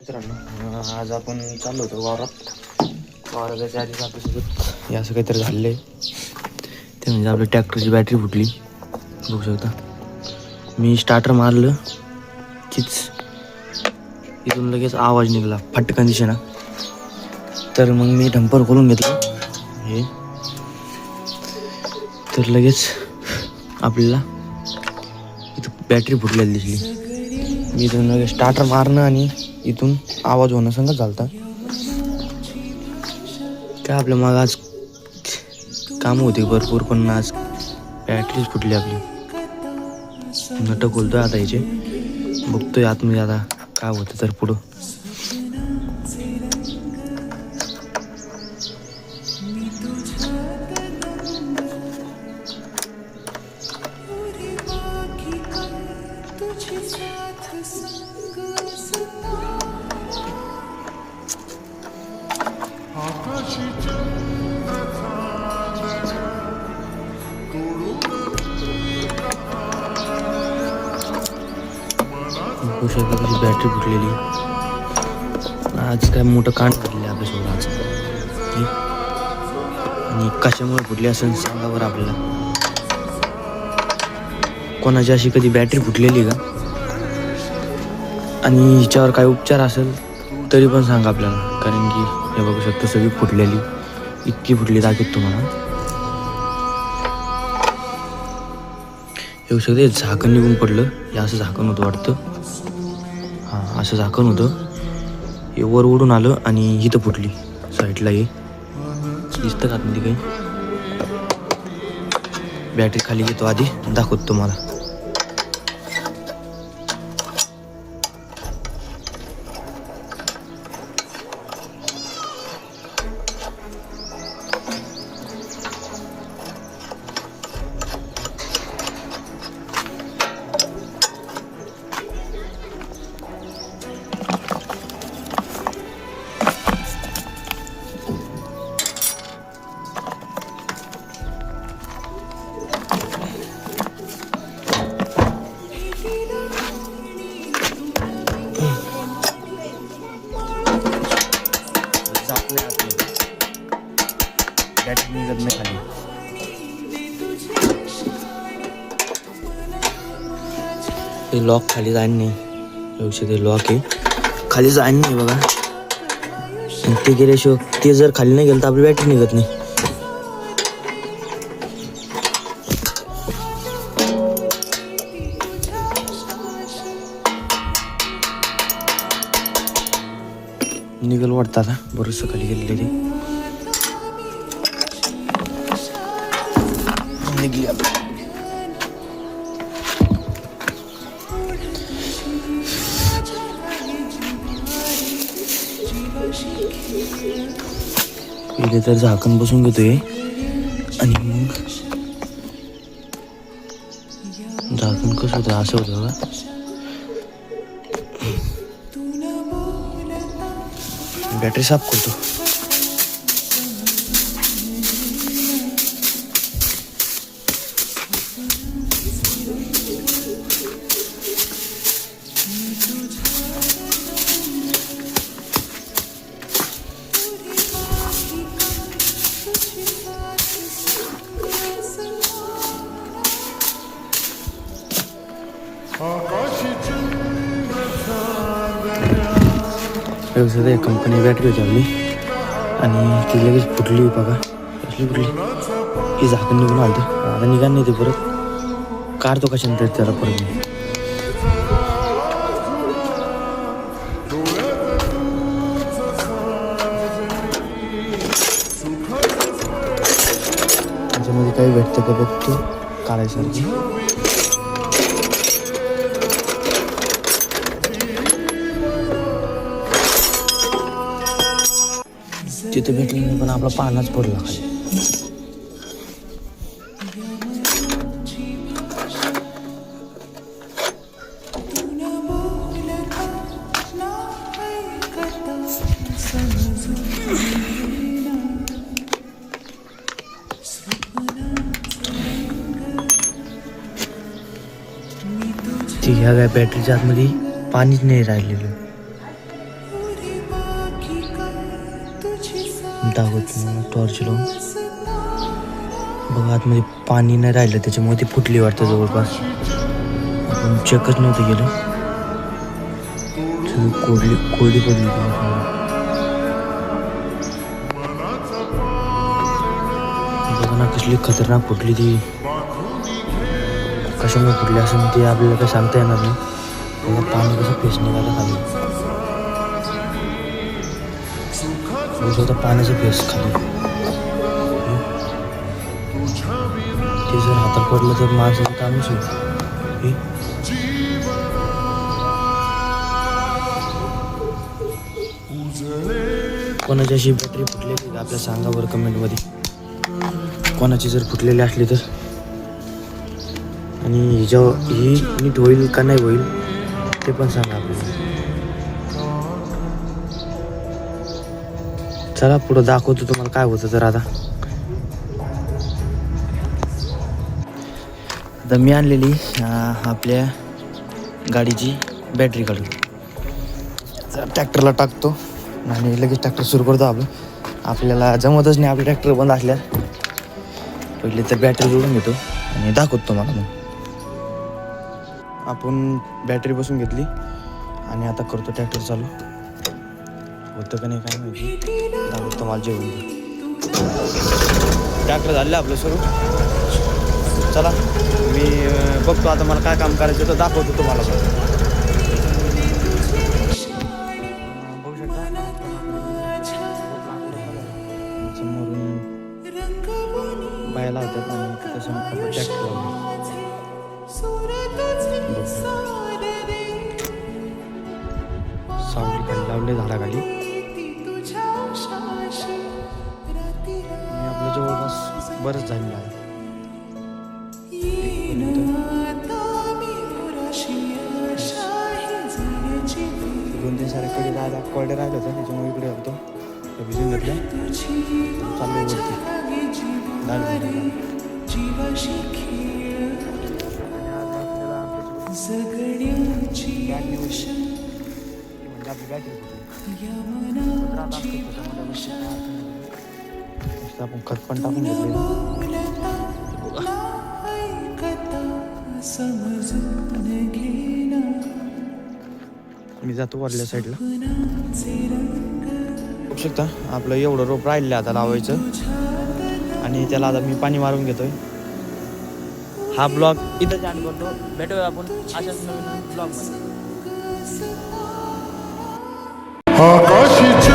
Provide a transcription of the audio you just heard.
मित्रांनो आज आपण चाललो होतो वावरात. वावरात जायच्या आधीच आपल्यासोबत हे असं काहीतरी झालेलं आहे. ते म्हणजे आपल्या ट्रॅक्टरची बॅटरी फुटली. बघू शकता. मी स्टार्टर मारलं. कीच. इथून लगेच आवाज निघाला. फटकन दिशेना तर मग मी डंपर खोलून घेतलं. हे. तर लगेच आपल्याला इथं बॅटरी फुटलेली दिसली. मी इथून लगेच स्टार्टर मारणं आणि इथून आवाज होणं सांगा चालता काय आपल्या मग आज कामं होती भरपूर पण आज बॅटरीच फुटली आपली. नट खोलतोय आता याचे. बघतोय आतमध्ये आता काय होतं तर पुढं. बघू शकता बॅटरी फुटलेली. आज काय मोठं कांड घडले आपल्यासोबत आज आणि कशामुळे फुटली असं सांगा बरं आपल्याला. कोणाची अशी कधी बॅटरी फुटलेली का? आणि हिच्यावर काय उपचार असेल तरी पण सांगा आपल्याला कारण की हे बघू शकता सगळी फुटलेली. इतकी फुटली दाखवत तुम्हाला. येऊ शकते झाकण निघून पडलं. हे असं झाकण होतं वाटतं. हां असं झाकण होतं. हे वर उडून आलं आणि इथं फुटली. साईडला हे. दिसतं का आतमध्ये काही? बॅटरी खाली घेतो आधी. दाखवतो तुम्हाला. जात नाही आतमध्ये. बॅटरी निघत नाही खाली. ते लॉक खाली जाईन नाही. येऊ शकते लॉक आहे. खाली जाईन नाही बघा. ते गेल्याशिवाय ते जर खाली नाही गेलं तर आपली बॅटरी निघत नाही. वाटतं आता बरंचसं खाली गेलेली. ती निघली आपली पहिले तर झाकण बसून घेतोय. आणि मग झाकण कसं होतं? असं होतं का बॅटरी साफ करतो व्यवसाय कंपनी बॅटरी होती आपली. आणि ती लगेच फुटली बघा. कसली फुटली? ही झाकण निघून आली आता निघा नाही ते परत. काढतो कशाने तरी त्याला परत त्याच्यामध्ये काही भेटतं का बघतो काढायसारखं तिथे भेटली नाही पण आपला पानाच पडला ती ह्या काय बॅटरीच्या आतमध्ये पाणीच नाही राहिलेलं. दाखवतो टॉर्च लावून. बघा आतमध्ये पाणी नाही राहिलं त्याच्यामुळे ती फुटली वाटतं जवळपास. आपण चेकच नव्हतं गेलं कोरडी कोरडी पडली बघा ना कसली खतरनाक फुटली ती. कशामुळे फुटली असं ते आपल्याला काही सांगता येणार नाही. त्याला पाणी कसं फेस निघालं खाली. बघू पाण्याचं फेस खाली. ते जर हातात पडलं तर माणसाचं कामच होईल. कोणाच्याशी कोणाची अशी बॅटरी फुटलेली का आपल्या सांगा बरं कमेंटमध्ये कोणाची जर फुटलेली असली तर? आणि हिच्या ही नीट होईल का नाही होईल ते पण सांगा आपल्याला. चला पुढं दाखवतो तुम्हाला काय होतं तर आता. आता मी आणलेली आपल्या गाडीची बॅटरी काढून ट्रॅक्टरला टाकतो आणि लगेच ट्रॅक्टर सुरू करतो आपण. आपल्याला जमतच नाही आपले ट्रॅक्टर बंद असल्यास पहिले तर बॅटरी जोडून घेतो आणि दाखवतो तुम्हाला मग. आपण बॅटरी बसून घेतली आणि आता करतो ट्रॅक्टर चालू. होतं का नाही काय माहिती. दाखवतो मला जेवण ट्रॅक्टर झालं आपलं सुरू. चला मी बघतो आता मला काय काम करायचं तर दाखवतो तुम्हाला बघू शकता? समोरून बायला होत्यात आणि तिथं समोर आपण ट्रॅक्टर लावले सावली खाली लावले झाडाखाली. बरंच झालेलं आहे. दोन तीन सारे कडे राहिला कळडे राहिले होते त्याच्यामुळे इकडे होतो. ते भिजून घेतलं वरती. आपली बॅटरी. मस्त आपण खत पण टाकून घेतले मी जातो वरल्या साईडला बघू शकता आपलं एवढं रोप राहिलं आता लावायचं. आणि त्याला आता मी पाणी मारून घेतोय. हा ब्लॉग इथं जॉईन करतो. भेटूया आपण अशाच नवीन ब्लॉगमध्ये. आकाशी